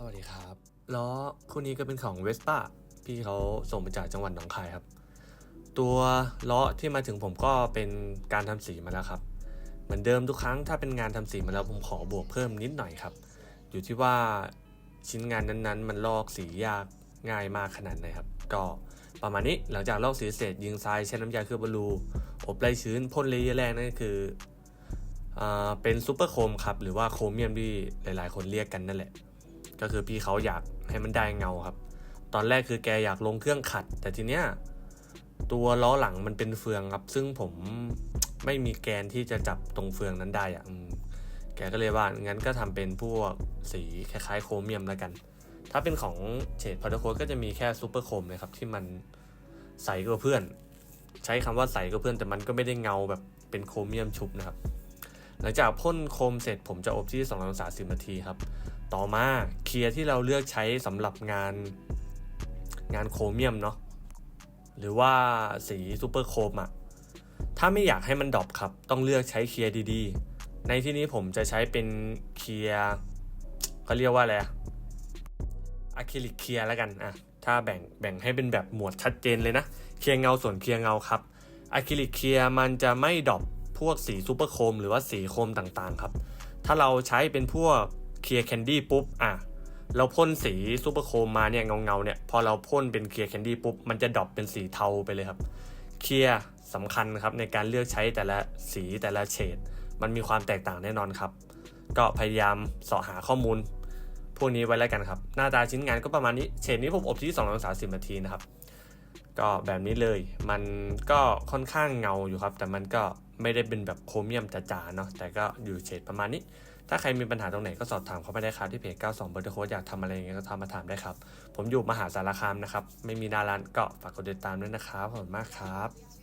สวัสดีครับล้อคู่นี้ก็เป็นของเวสป้าพี่เขาส่งมาจากจังหวัดหนองคายครับ ตัวล้อที่มาถึงผมก็เป็นการทำสีมาแล้วครับ เหมือนเดิมทุกครั้งถ้าเป็นงานทำสีมาแล้วผมขอบวกเพิ่มนิดหน่อยครับ อยู่ที่ว่าชิ้นงานนั้นๆ มันลอกสียากง่ายมากขนาดไหนครับ ก็ประมาณนี้หลังจากลอกสีเสร็จยิงทรายใช้น้ำยาเคลือบบลูอบไล่ชื้นพ่นเลเยอร์แรกนั่นคือเป็นซูเปอร์โครมครับหรือว่าโครเมียมที่หลายๆ คนเรียกกันนั่นแหละ ก็คือพี่เขาอยากให้มันได้เงาครับ ตอนแรกคือแกอยากลงเครื่องขัด แต่ทีเนี้ยตัวล้อหลังมันเป็นเฟืองครับ ซึ่งผมไม่มีแกนที่จะจับตรงเฟืองนั้นได้อะอแกก็เลยว่างั้นก็ทำเป็นพวกสีคล้ายๆโครเมียมแล้วกัน ถ้าเป็นของเฉดพาร์ทโคก็จะมีแค่ซูเปอร์โครมนะครับที่มันใสกว่าเพื่อน ใช้คำว่าใสกว่าเพื่อนแต่มันก็ไม่ได้เงาแบบเป็นโครเมียมชุบนะครับ หลังจากพ่นโคมเสร็จผมจะอบที่2องศาสินาทีครับ ต่อมาเคลียร์ที่เราเลือกใช้สำหรับงานงานโครเมียมเนาะหรือว่าสีซูเปอร์โครมอะถ้าไม่อยากให้มันดรอปครับ ต้องเลือกใช้เคลียร์ดีๆ ในที่นี้ผมจะใช้เป็นเคลียร์เขาเรียกว่าอะไรอะอะคริลิกเคลียร์แล้วกันอะถ้าแบ่งแบ่งให้เป็นแบบหมวดชัดเจนเลยนะ เคลียร์เงาส่วนเคลียร์เงาครับอะคริลิกเคลียร์มันจะไม่ดรอปพวกสีซูเปอร์โครมหรือว่าสีโครมต่างๆครับ ถ้าเราใช้เป็นพวก เคลียร์แคนดี้ปุ๊บอะเราพ่นสีซูเปอร์โคมมาเนี่ยเงาเงาเนี่ยพอเราพ่นเป็นเคลียร์แคนดี้ปุ๊บมันจะดรอปเป็นสีเทาไปเลยครับเคลียร์สำคัญครับในการเลือกใช้แต่ละสีแต่ละเฉดมันมีความแตกต่างแน่นอนครับ ก็พยายามเสาะหาข้อมูล พวกนี้ไว้แล้วกันครับ หน้าตาชิ้นงานก็ประมาณนี้เฉดนี้ผมอบที่2องศาสินาทีนะครับ ก็แบบนี้เลยมันก็ค่อนข้างเงาอยู่ครับ แต่มันก็ ไม่ได้เป็นแบบโครเมียมจ๋าๆเนาะแต่ก็อยู่เฉดประมาณนี้ ถ้าใครมีปัญหาตรงไหนก็สอบถามเข้าไปได้ครับที่เพจ 92 b u r t โค้ดอยากทำอะไรอย่างเงี้ยก็ทำมาถามได้ครับ ผมอยู่มหาสารคามนะครับ ไม่มีหนาร้านก็ฝากกดติดตามด้วยนะครับขอบคุณมากครับ